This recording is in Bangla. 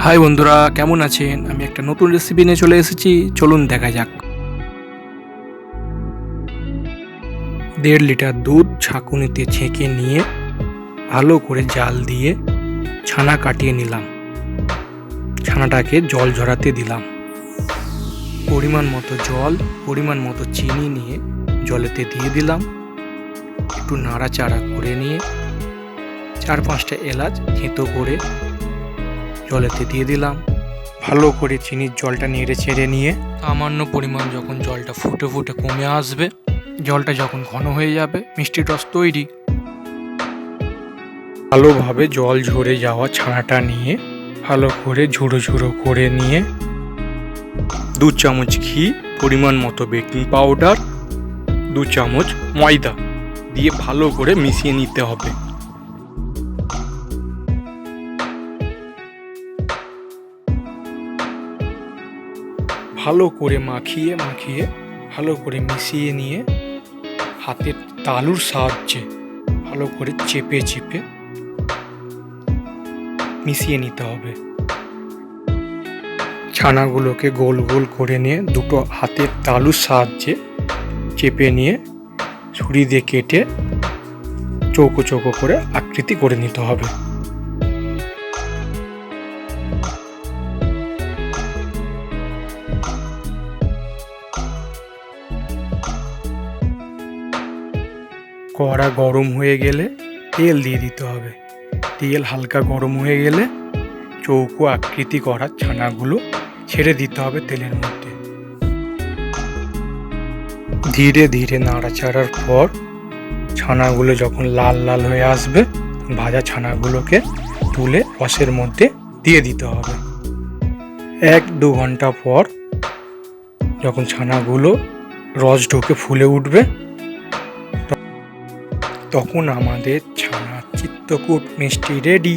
হাই বন্ধুরা, কেমন আছেন? আমি একটা নতুন রেসিপি নিয়ে চলে এসেছি। চলুন দেখা যাক। দেড় লিটার দুধ ছাঁকুনিতে ছেঁকে নিয়ে ভালো করে জাল দিয়ে ছানা কাটিয়ে নিলাম। ছানাটাকে জল ঝরাতে দিলাম। পরিমাণ মতো জল, পরিমাণ মতো চিনি নিয়ে জলেতে দিয়ে দিলাম। একটু নাড়াচাড়া করে নিয়ে চার পাঁচটা এলাচ থেঁতো করে জলেতে দিয়ে দিলাম। ভালো করে চিনির জলটা নেড়ে ছেড়ে নিয়ে। সামান্য পরিমাণ যখন জলটা ফুটে ফুটে কমে আসবে জলটা যখন ঘন হয়ে যাবে মিষ্টি রস তৈরি। ভালোভাবে জল ঝরে যাওয়া ছানাটা নিয়ে ভালো করে ঝুড়ো ঝুড়ো করে নিয়ে দু চামচ ঘি পরিমাণ মতো বেকিং পাউডার দু চামচ ময়দা দিয়ে ভালো করে মিশিয়ে নিতে হবে। ভালো করে মাখিয়ে মাখিয়ে, ভালো করে মিশিয়ে নিয়ে হাতের তালুর সাহায্যে ভালো করে চেপে চেপে মিশিয়ে নিতে হবে। ছানাগুলোকে গোল গোল করে নিয়ে দুটো হাতের তালুর সাহায্যে চেপে নিয়ে ছুরি দিয়ে কেটে চৌকো চৌকো করে আকৃতি করে নিতে হবে। কড়া গরম হয়ে গেলে তেল দিয়ে দিতে হবে। তেল হালকা গরম হয়ে গেলে চৌকো আকৃতি করা ছানাগুলো ছেড়ে দিতে হবে তেলের মধ্যে। ধীরে ধীরে নাড়াচাড়ার পর ছানাগুলো যখন লাল লাল হয়ে আসবে, ভাজা ছানাগুলোকে তুলে রসের মধ্যে দিয়ে দিতে হবে। এক দু ঘণ্টা পর যখন ছানাগুলো রস ঢোকে ফুলে উঠবে তখন আমাদের ছানা চিত্তকূট মিষ্টি রেডি।